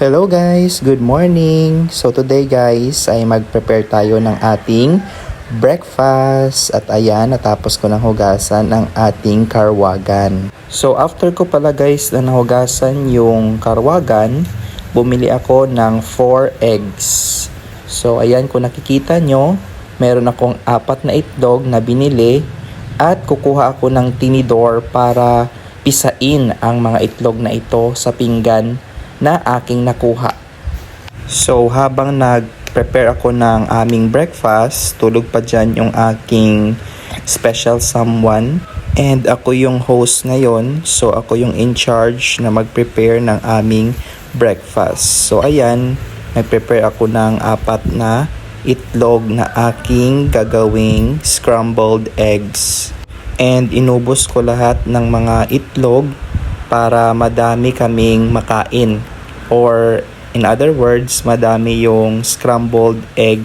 Hello guys, good morning. So today guys ay mag-prepare tayo ng ating breakfast at ayan natapos ko ng hugasan ng ating karwagan. So after ko pala guys na nahugasan yung karwagan, bumili ako ng 4 eggs. So ayan kung nakikita nyo, meron akong apat na itlog na binili at kukuha ako ng tinidor para pisain ang mga itlog na ito sa pinggan na aking nakuha. So habang nag-prepare ako ng aming breakfast, tulog pa dyan yung aking special someone. And ako yung host ngayon, so ako yung in charge na mag-prepare ng aming breakfast. So ayan, nag-prepare ako ng apat na itlog na aking gagawing scrambled eggs. And inubos ko lahat ng mga itlog para madami kaming makain. Or in other words, madami yung scrambled egg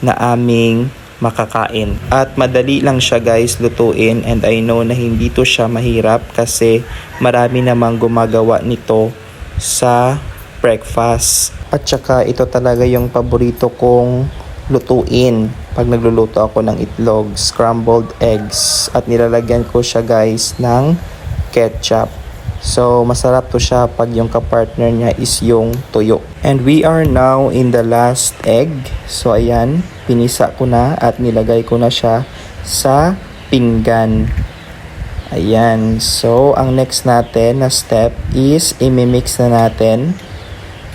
na aming makakain. At madali lang siya guys lutuin and I know na hindi to siya mahirap kasi marami namang gumagawa nito sa breakfast. At saka ito talaga yung paborito kong lutuin pag nagluluto ako ng itlog, scrambled eggs at nilalagyan ko siya guys ng ketchup. So, masarap to siya pag yung kapartner niya is yung tuyo. And we are now in the last egg. So, ayan, pinisa ko na at nilagay ko na siya sa pinggan. Ayan. So, ang next natin na step is imimix na natin.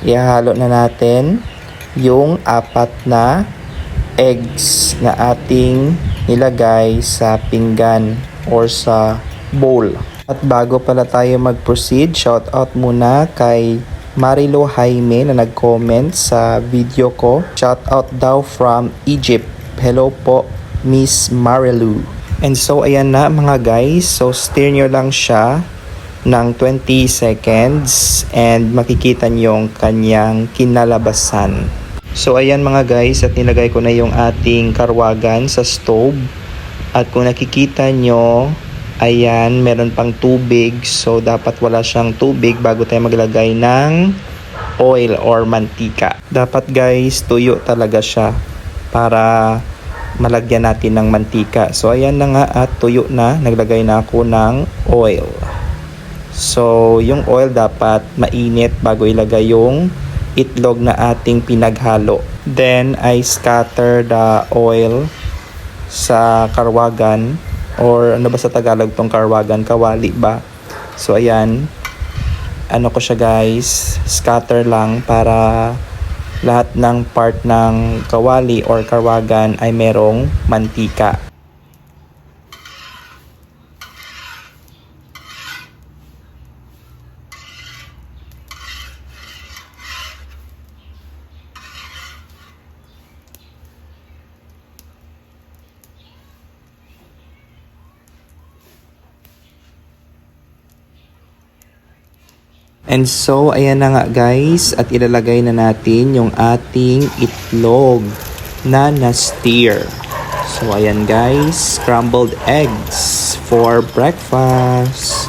Ihalo na natin yung apat na eggs na ating nilagay sa pinggan or sa bowl. At bago pala tayo mag-proceed, shout out muna kay Marilo Jaime na nag-comment sa video ko. Shout out daw from Egypt. Hello po, Miss Marilu. And so, ayan na mga guys. So, stir nyo lang siya ng 20 seconds and makikita nyo yung kanyang kinalabasan. So, ayan mga guys at nilagay ko na yung ating karwagan sa stove. At kung nakikita nyo, Ayan, meron pang tubig. So, dapat wala siyang tubig bago tayo maglagay ng oil or mantika. Dapat guys, tuyo talaga siya para malagyan natin ng mantika. So, ayan na nga at tuyo na. Naglagay na ako ng oil. So, yung oil dapat mainit bago ilagay yung itlog na ating pinaghalo. Then, I scatter the oil sa karwagan or ano ba sa Tagalog tong karwagan kawali ba? So ayan. Ano ko siya guys? Scatter lang para lahat ng part ng kawali or karwagan ay merong mantika And so, ayan na nga guys, at ilalagay na natin yung ating itlog na na-steer. So, ayan guys, scrambled eggs for breakfast.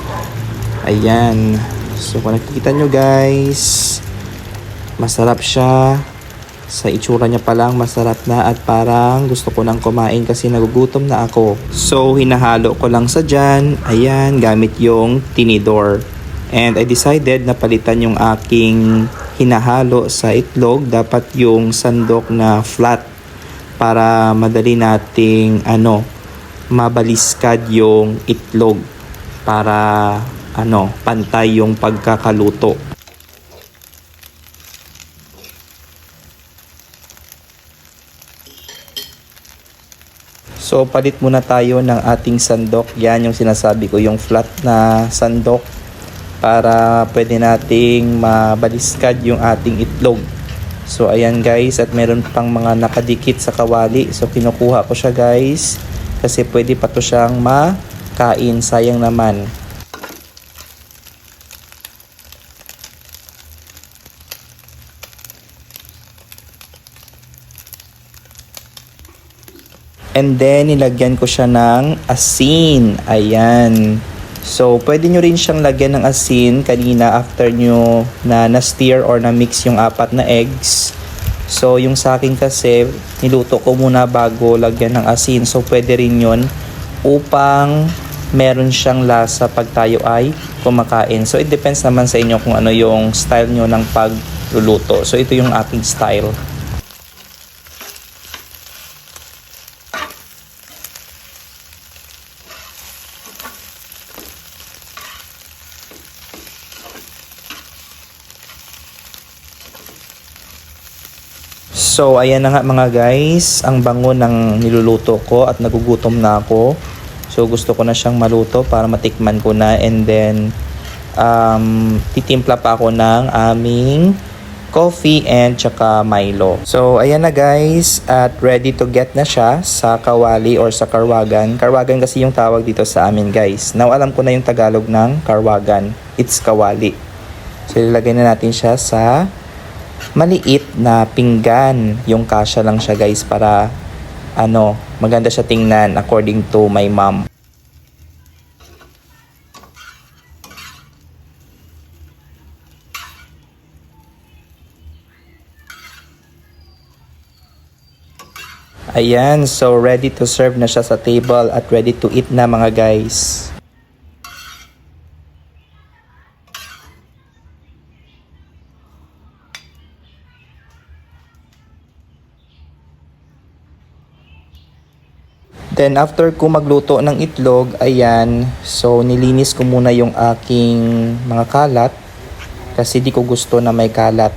Ayan. So, kung nakikita nyo guys, masarap siya. Sa itsura niya pa lang, masarap na at parang gusto ko nang kumain kasi nagugutom na ako. So, hinahalo ko lang sa dyan. Ayan, gamit yung tinidor. And I decided na palitan yung aking hinahalo sa itlog. Dapat yung sandok na flat para madali nating ano, mabaliskad yung itlog para ano, pantay yung pagkakaluto. So, palit muna tayo ng ating sandok. Yan yung sinasabi ko, yung flat na sandok para pwede nating mabaliskad yung ating itlog. So ayan guys at meron pang mga nakadikit sa kawali. So kinukuha ko siya guys kasi pwede pa to siyang makain. Sayang naman. And then nilagyan ko siya ng asin. Ayan. So, pwede nyo rin siyang lagyan ng asin kanina after nyo na na-steer or na-mix yung apat na eggs. So, yung sa akin kasi, niluto ko muna bago lagyan ng asin. So, pwede rin yun upang meron siyang lasa pag tayo ay kumakain. So, it depends naman sa inyo kung ano yung style nyo ng pagluluto. So, ito yung aking style. So, ayan na nga mga guys, ang bango ng niluluto ko at nagugutom na ako. So, gusto ko na siyang maluto para matikman ko na and then um, titimpla pa ako ng aming coffee and tsaka Milo. So, ayan na guys at ready to get na siya sa kawali or sa karwagan. Karwagan kasi yung tawag dito sa amin guys. Now, alam ko na yung Tagalog ng karwagan. It's kawali. So, ilagay na natin siya sa maliit na pinggan. Yung kasya lang siya guys para ano, maganda siya tingnan according to my mom. Ayan, so ready to serve na siya sa table at ready to eat na mga guys. Then after ko magluto ng itlog, ayan, so nilinis ko muna yung aking mga kalat kasi di ko gusto na may kalat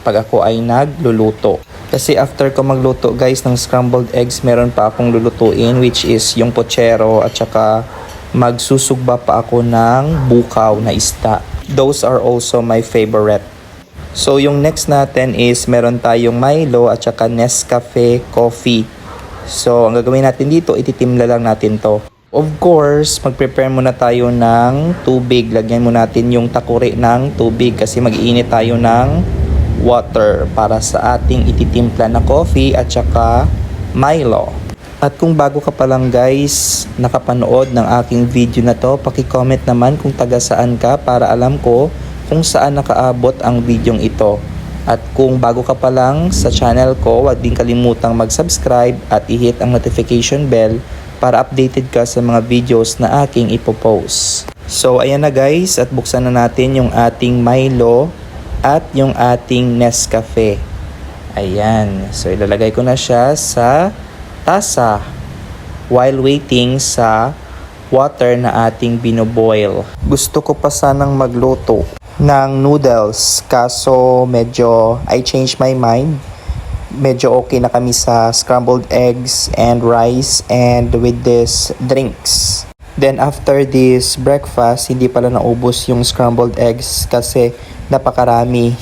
pag ako ay nagluluto. Kasi after ko magluto guys ng scrambled eggs, meron pa akong lulutuin which is yung pochero at saka magsusugba pa ako ng bukaw na isda. Those are also my favorite. So yung next natin is meron tayong Milo at saka Nescafe coffee. So, ang gagawin natin dito, ititimla lang natin to. Of course, mag-prepare muna tayo ng tubig. Lagyan mo natin yung takuri ng tubig kasi mag-iinit tayo ng water para sa ating ititimpla na coffee at saka Milo. At kung bago ka pa lang guys, nakapanood ng aking video na to, paki-comment naman kung taga saan ka para alam ko kung saan nakaabot ang videong ito. At kung bago ka pa lang sa channel ko, huwag din kalimutang mag-subscribe at i-hit ang notification bell para updated ka sa mga videos na aking ipopost. So ayan na guys at buksan na natin yung ating Milo at yung ating Nescafe. Ayan. So ilalagay ko na siya sa tasa while waiting sa water na ating binoboil. Gusto ko pa sanang magluto ng noodles. Kaso medyo I changed my mind. Medyo okay na kami sa scrambled eggs and rice and with this drinks. Then after this breakfast hindi pala naubos yung scrambled eggs kasi napakarami.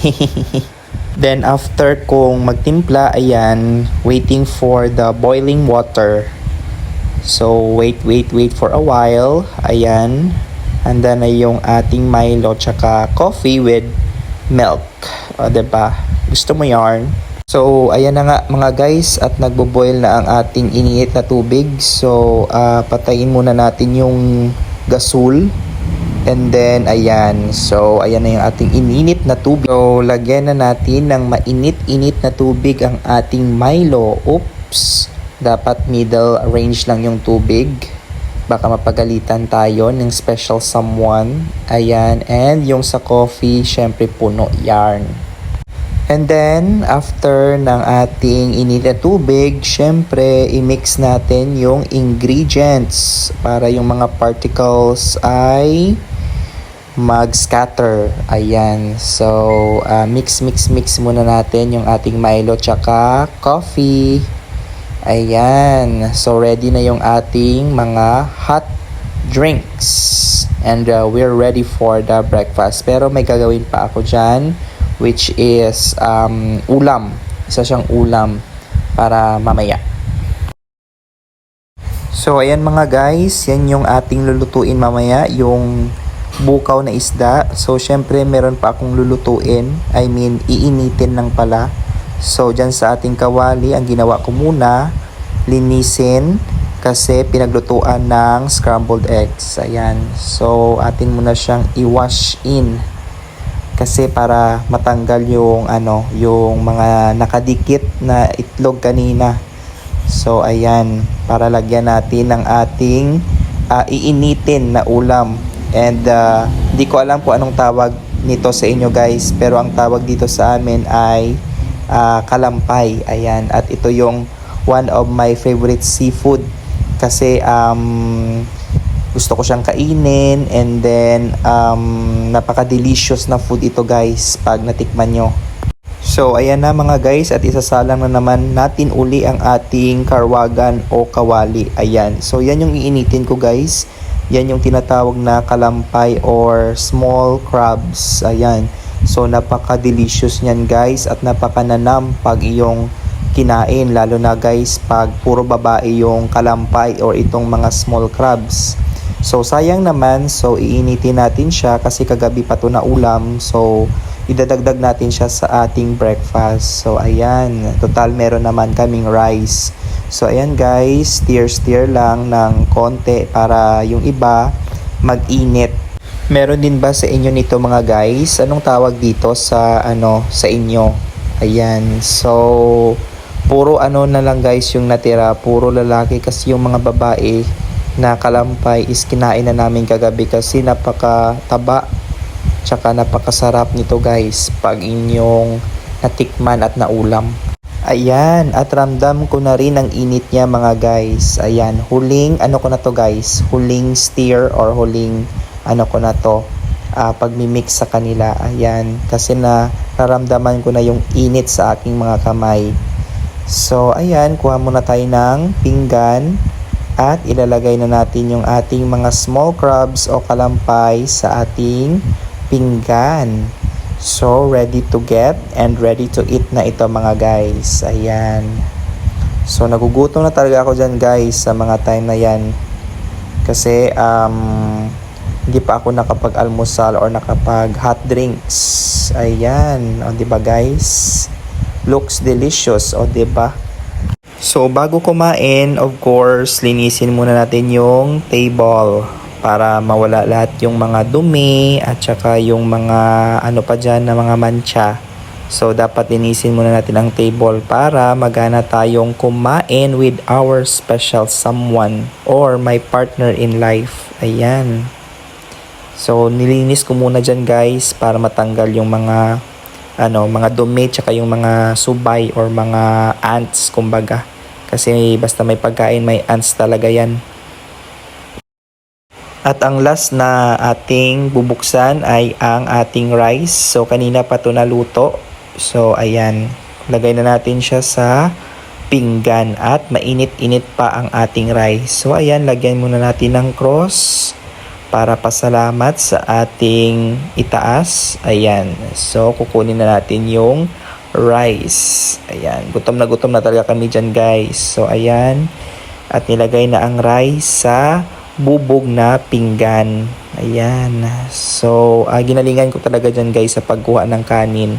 Then after kong magtimpla ayan waiting for the boiling water. So wait wait wait for a while. Ayan Handa na yung ating Milo tsaka coffee with milk. O, ba? Gusto mo yarn? So, ayan na nga mga guys at nagbo-boil na ang ating iniit na tubig. So, ah, patayin muna natin yung gasol. And then, ayan. So, ayan na yung ating ininit na tubig. So, lagyan na natin ng mainit-init na tubig ang ating Milo. Oops! Dapat middle range lang yung tubig baka mapagalitan tayo ng special someone. Ayan. And yung sa coffee, syempre puno yarn. And then, after ng ating init na tubig, syempre, i-mix natin yung ingredients para yung mga particles ay mag-scatter. Ayan. So, uh, mix, mix, mix muna natin yung ating Milo tsaka coffee. Ayan. So, ready na yung ating mga hot drinks. And uh, we're ready for the breakfast. Pero may gagawin pa ako dyan, which is um, ulam. Isa siyang ulam para mamaya. So, ayan mga guys. Yan yung ating lulutuin mamaya. Yung bukaw na isda. So, syempre, meron pa akong lulutuin. I mean, iinitin lang pala. So, dyan sa ating kawali, ang ginawa ko muna, linisin, kasi pinaglutuan ng scrambled eggs. Ayan. So, atin muna siyang i-wash in kasi para matanggal yung ano, yung mga nakadikit na itlog kanina. So, ayan, para lagyan natin ng ating ah, iinitin na ulam. And ah, di ko alam kung anong tawag nito sa inyo guys, pero ang tawag dito sa amin ay ah, kalampay. Ayan, at ito yung one of my favorite seafood kasi um, gusto ko siyang kainin and then um, napaka-delicious na food ito guys pag natikman nyo. So ayan na mga guys at isasalang na naman natin uli ang ating karwagan o kawali. Ayan. So yan yung iinitin ko guys. Yan yung tinatawag na kalampay or small crabs. Ayan. So napaka-delicious niyan guys at napaka-nanam pag iyong kinain lalo na guys pag puro babae yung kalampay or itong mga small crabs. So sayang naman, so iinitin natin siya kasi kagabi pa to na ulam. So idadagdag natin siya sa ating breakfast. So ayan, total meron naman kaming rice. So ayan guys, steer-steer lang ng konti para yung iba mag-init. Meron din ba sa inyo nito mga guys? Anong tawag dito sa ano sa inyo? Ayan. So puro ano na lang guys yung natira, puro lalaki kasi yung mga babae na kalampay is kinain na namin kagabi kasi napakataba tsaka napakasarap nito guys pag inyong natikman at naulam. Ayan, at ramdam ko na rin ang init niya mga guys. Ayan, huling ano ko na to guys, huling steer or huling ano ko na to ah pagmimix sa kanila. Ayan, kasi na nararamdaman ko na yung init sa aking mga kamay. So, ayan, kuha muna tayo ng pinggan at ilalagay na natin yung ating mga small crabs o kalampay sa ating pinggan. So, ready to get and ready to eat na ito mga guys. Ayan. So, nagugutom na talaga ako dyan guys sa mga time na yan. Kasi, um, hindi pa ako nakapag-almusal or nakapag hot drinks. Ayan. O, ba guys? Looks delicious. O, ba? So, bago kumain, of course, linisin muna natin yung table para mawala lahat yung mga dumi at saka yung mga ano pa dyan na mga mancha. So, dapat linisin muna natin ang table para magana tayong kumain with our special someone or my partner in life. Ayan. So, nilinis ko muna dyan guys para matanggal yung mga ano, mga dumi tsaka yung mga subay or mga ants kumbaga. Kasi basta may pagkain, may ants talaga yan. At ang last na ating bubuksan ay ang ating rice. So kanina pa to naluto. So ayan, lagay na natin siya sa pinggan at mainit-init pa ang ating rice. So ayan, lagyan muna natin ng cross para pasalamat sa ating itaas. Ayan. So kukunin na natin yung rice. Ayan. Gutom na gutom na talaga kami dyan guys. So ayan. At nilagay na ang rice sa bubog na pinggan. Ayan. So, ah, ginalingan ko talaga dyan guys sa pagkuha ng kanin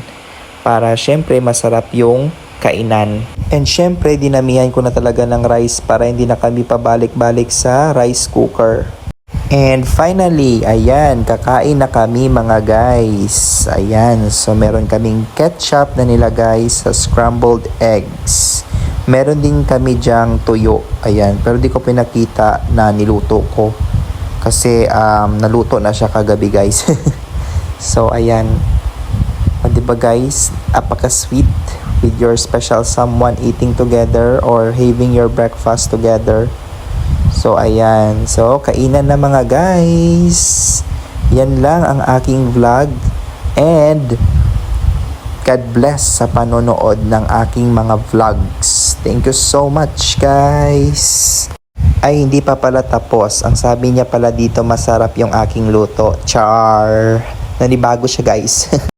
para syempre masarap yung kainan. And syempre, dinamihan ko na talaga ng rice para hindi na kami pabalik-balik sa rice cooker. And finally, ayan, kakain na kami mga guys. Ayan, so meron kaming ketchup na nilagay sa scrambled eggs. Meron din kami dyang tuyo. Ayan, pero di ko pinakita na niluto ko. Kasi um, naluto na siya kagabi guys. so ayan. O, diba guys, apaka-sweet with your special someone eating together or having your breakfast together. So, ayan. So, kainan na mga guys. Yan lang ang aking vlog. And, God bless sa panonood ng aking mga vlogs. Thank you so much, guys. Ay, hindi pa pala tapos. Ang sabi niya pala dito, masarap yung aking luto. Char! Nanibago siya, guys.